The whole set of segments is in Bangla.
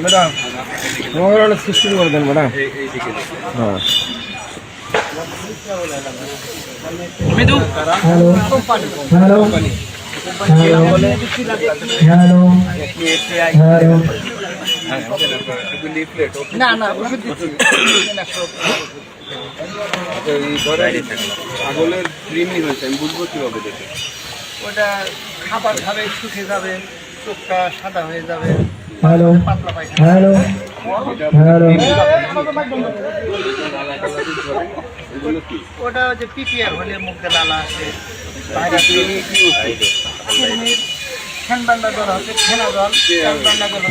ম্যাডাম তোমাকে অনেক সৃষ্টি করে দেন ম্যাডাম। হ্যাঁ। মৃদু। হ্যালো। হ্যালো। হ্যালো। হ্যালো। না না ছাগলের কৃমি হয়েছে আমি বুঝব কীভাবে দেখে। ওটা খাবার খাবে শুকে যাবে চোখটা সাদা হয়ে যাবে। Hello hello hello. ওটা যে পিপিআর হলে মুখে লালা আসে ভাইরাস ঠান্ডা জল হচ্ছে ফেনা জল ঠান্ডা জল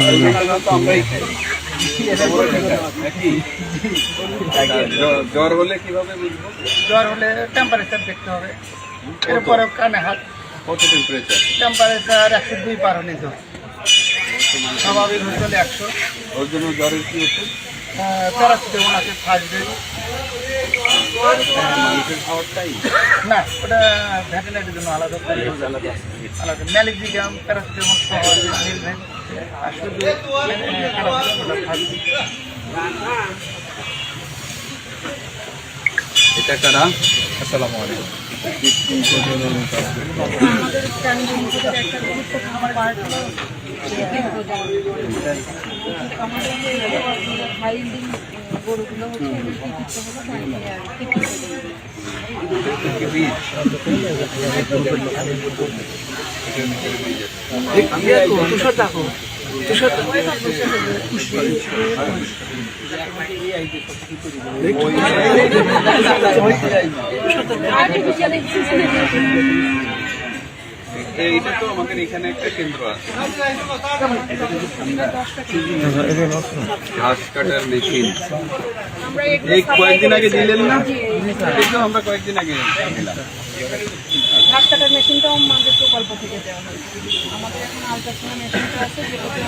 জ্বর। হলে কীভাবে বুঝব? জ্বর হলে টেম্পারেচার দেখতে হবে। এরপরে কানে হাত কত টেম্পারেচার টেম্পারেচার একশো দুই পার হলে জ্বর স্বাভাবিক হয়ে চলে একশো। ওর জন্য জ্বরের কি ওষুধ প্যারাসিটামল আছে ফার্স্ট ডে মানুষের খাওয়ারটাই না ওটা জন্য আলাদা আলাদা। আলাদা প্যারাসিটামল আর শুধু এটা কারা? আসসালামু আলাইকুম। আমাদের প্রাণী সম্পদের একটা গুরুত্বপূর্ণ পার্ট হলো আমাদের যে হাইল্ডিং গরুগুলো হচ্ছে এদের দেখো তুষার আর্টিফিশিয়াল এইটা তো আমাদের এখানে একটা কেন্দ্র আছে। ঘাস কাটার মেশিন এই কয়েকদিন আগে দিলেন না? আমরা কয়েকদিন আগে ঘাস কাটার মেশিনটাও আমাদের প্রকল্প থেকে দেওয়া হয়েছে আমাদের এখন আলট্রাসাউন্ড মেশিনটা আছে যেটাতে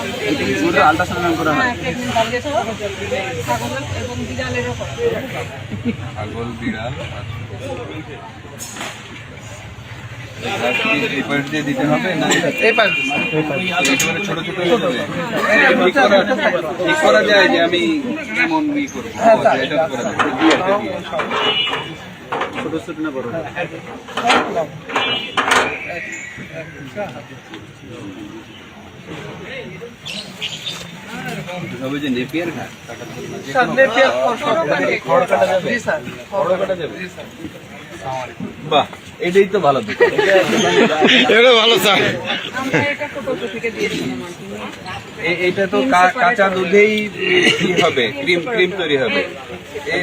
আমরা করা হয়। হ্যাঁ ছাগল এবং বিড়ালেরও করা। ছাগল বিড়াল দিতে হবে না ছোট ছোট হয়ে যাবে। করা- যায়? যে আমি কেমন ই করব? দিয়ে। ছোট ছোট না বড়? হবে যে নেপিয়ার ঘাট? স্যার নেপিয়ার খড় কাটা যাবে। খড় কাটা যাবে? বাহ এটাই তো ভালো এটা ভালো স্যার। এটা তো কাঁচা দুধেই হবে ক্রিম ক্রিম তৈরি হবে।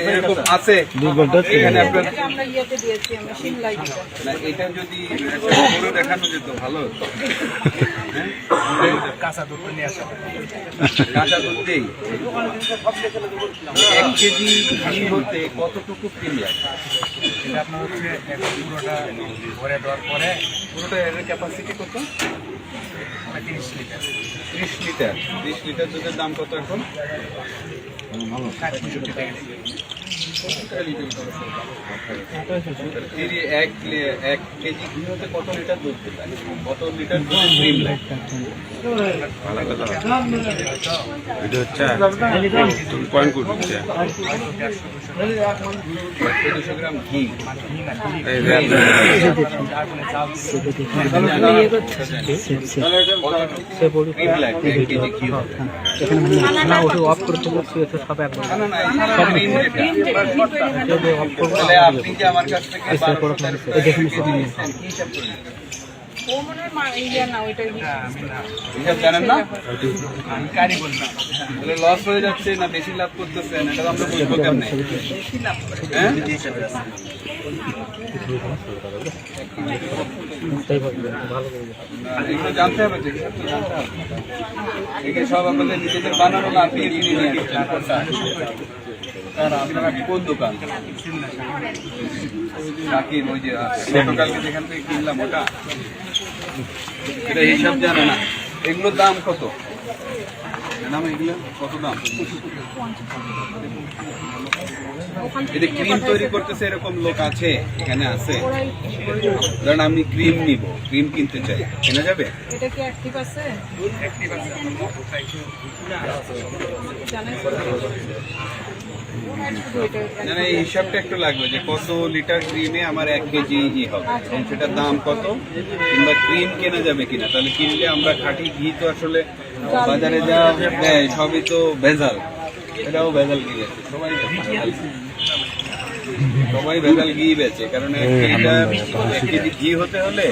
এরকম আছে। এখানে আপনার এটা আমরা ইয়েতে দিয়েছি আমরা সিমলাই এটা যদি করে দেখানো যেত ভালো হতো। হ্যাঁ? কাঁচা দুধ দেই। এক কেজি ঘি হতে কতটুকু ক্রিম এটা আপনার হচ্ছে এক পুরোটা ভরে দেওয়ার পরে পুরোটা এর ক্যাপাসিটি কত? তিরিশ লিটার। ত্রিশ লিটার। ত্রিশ লিটার দুধের দাম কত এখন? ষাট পঁয়ষট্টি টাকা তিরি- কত লিটার দুধ কত লিটার দুধ ক্রিম লাগে দুশো গ্রাম ঘি ক্রিম লাগবে এক কেজি ঘি হতে না, না, cream যেটা। ও মনে হয় লস হয়ে যাচ্ছে না বেশি লাভ করতেছেন এটা আমরা বুঝব কেমনে? হ্যাঁ? জানতে হবে সব আপনাদের নিজেদের বানানো না আপনি কিনে নিয়ে দিচ্ছেন কোনটা? কারণ আপনারা কোন দোকান? শাকিব ওই যে গতকালকে যেখান থেকে কিনলাম ওটা এটা হিসাব জানে না। এগুলোর দাম কত? দাম এগুলো কত দাম? এটা ক্রিম তৈরি করতেছে এরকম লোক আছে, এখানে আছে। ধরেন আমি ক্রিম নিব ক্রিম কিনতে চাই, কেনা যাবে? না এই হিসাবটা একটু লাগবে যে কত লিটার ক্রিমে আমার এক কেজি ই হবে। সেটার দাম কত? কিংবা ক্রিম কেনা যাবে কিনা? তাহলে কিনলে আমরা খাঁটি ঘি তো আসলে বাজারে যা দেয় সবই তো ভেজাল। এটাও ভেজাল ঘি বেচে সবাই ভেজাল ঘি। সবাই ভেজাল ঘি বেচে কারণ এক এক কেজি ঘি হতে হলে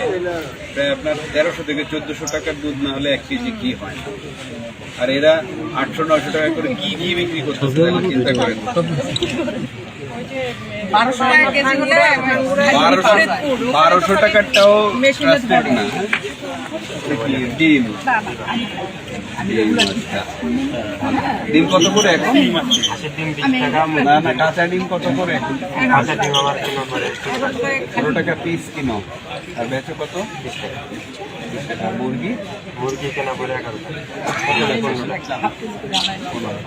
প্রায় আপনার তেরোশো থেকে চোদ্দশো টাকার দুধ না হলে এক কেজি ঘি হয়। না। আর এরা আটশো নয়শো টাকা করে কি ঘি বিক্রি তাহলে চিন্তা করেন বারোশো টাকা কেজি হলে বারোশো বারোশো টাকারটাও না। এটা ডিম। ডিম। কত করে এখন? না না, কাঁচা ডিম কত করে ষোলো টাকা পিস কিনো। আর বেচো কত? মুরগি মুরগি? কেনা পরে এগারো পনেরো।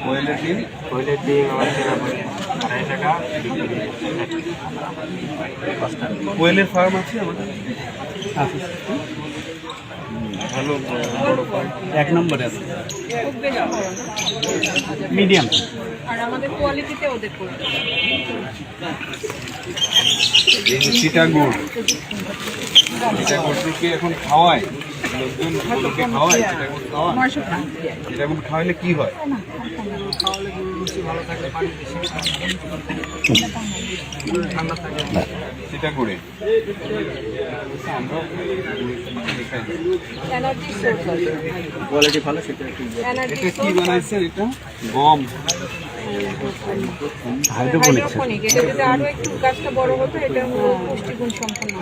কোয়েলের ডিম? কোয়েলের ডিম আমার কেনা পরে আড়াই টাকা কোয়েলের ফার্ম আছে আমাদের? ভালো বড় এক নম্বরে আছে। মিডিয়াম আর আমাদের কোয়ালিটিতে ওদের এখন খাওয়ায় লোকজন লোকে খাওয়ায় চিটাগুড় খাওয়ায় চিটাগুড় খাওয়াইলে কি হয় চিটাগুড়ে এনার্জি সোর্স কোয়ালিটি ভালো সেটা এটা কি বানাইছেন এটা? গম। হাইড্রোপনিক এটা যদি আরও একটু গাছটা বড় হতো এটা হলো পুষ্টিগুণ সম্পন্ন।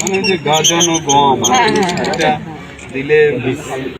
মানে যে গাজানো গম এটা দিলে